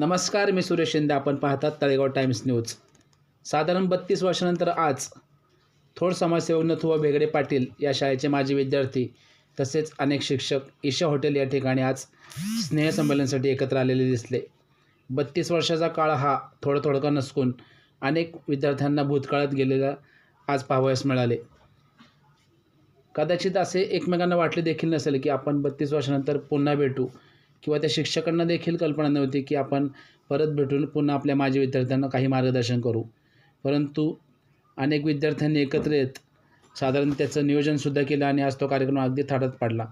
नमस्कार मी सुरेश शिंदे. आपण पाहतात तळेगाव टाइम्स न्यूज. साधारण बत्तीस वर्षानंतर आज थोड समाजसेवक नथुवा भेगडे पाटील या शाळेचे माजी विद्यार्थी तसेच अनेक शिक्षक ईशा हॉटेल या ठिकाणी आज स्नेहसंमेलनासाठी एकत्र आलेले दिसले. बत्तीस वर्षाचा काळ हा थोडं थोडका नसकून अनेक विद्यार्थ्यांना भूतकाळात गेलेला आज पाहावयास मिळाले. कदाचित असे एकमेकांना वाटले देखील नसेल की आपण बत्तीस वर्षानंतर पुन्हा भेटू. किंवा त्या शिक्षकांना देखील कल्पना नव्हती की आपण परत भेटून पुन्हा आपल्या माजी विद्यार्थ्यांना काही मार्गदर्शन करू. परंतु अनेक विद्यार्थ्यांनी एकत्र येत साधारण त्याचं नियोजनसुद्धा केलं आणि आज तो कार्यक्रम अगदी थाटात पाडला.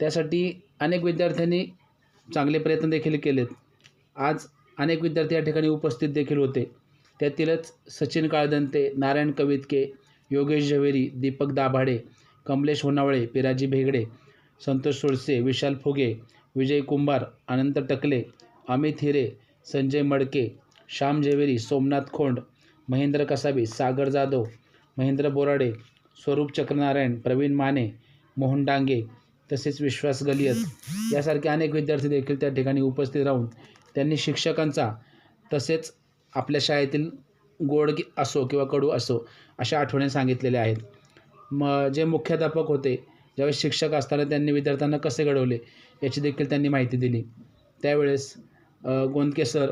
त्यासाठी अनेक विद्यार्थ्यांनी चांगले प्रयत्न देखील केलेत. आज अनेक विद्यार्थी या ठिकाणी उपस्थित देखील होते. त्यातीलच सचिन काळदंते नारायण कवितके योगेश झवेरी दीपक दाभाडे कमलेश होनावळे पिराजी भेगडे संतोष सोळसे विशाल फुगे विजय कुंभार अनंत टकले अमित हिरे संजय मडके श्याम जेवेरी सोमनाथ खोंड महेंद्र कसाबी सागर जाधव महेंद्र बोराडे स्वरूप चक्रनारायण प्रवीण माने मोहन डांगे तसेच विश्वास गलियत यासारखे अनेक विद्यार्थी देखील त्या ठिकाणी उपस्थित राहून त्यांनी शिक्षकांचा तसेच आपल्या शाळेतील गोड असो किंवा कडू असो अशा आठवणी सांगितलेल्या आहेत. म जे मुख्याध्यापक होते ज्यावेळेस शिक्षक असताना त्यांनी विद्यार्थ्यांना कसे घडवले याची देखील त्यांनी माहिती दिली. त्यावेळेस Gondke sir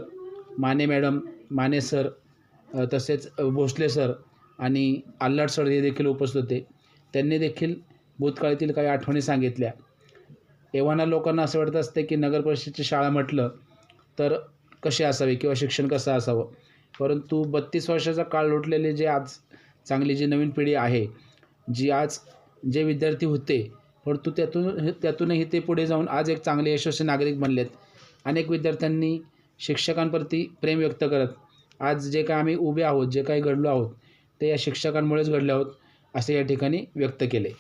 Mane madam Mane sir तसेच भोसले सर आणि आल्हाड सर हे देखील उपस्थित होते. त्यांनी देखील भूतकाळातील काही आठवणी सांगितल्या. एव्हाना लोकांना असं वाटत असते की नगर परिषदेची शाळा म्हटलं तर कशी असावी किंवा शिक्षण कसं असावं? परंतु बत्तीस वर्षाचा काळ लोटलेले जे आज चांगली जी नवीन पिढी आहे जी आज जे विद्यार्थी होते परंतु त्यातून त्यातूनही ते पुढे जाऊन आज एक चांगले यशस्वी नागरिक बनलेत. अनेक विद्यार्थ्यांनी शिक्षकांप्रती प्रेम व्यक्त करत आज जे काय आम्ही उभे आहोत जे काही घडलो आहोत ते या शिक्षकांमुळेच घडले आहोत असे या ठिकाणी व्यक्त केले.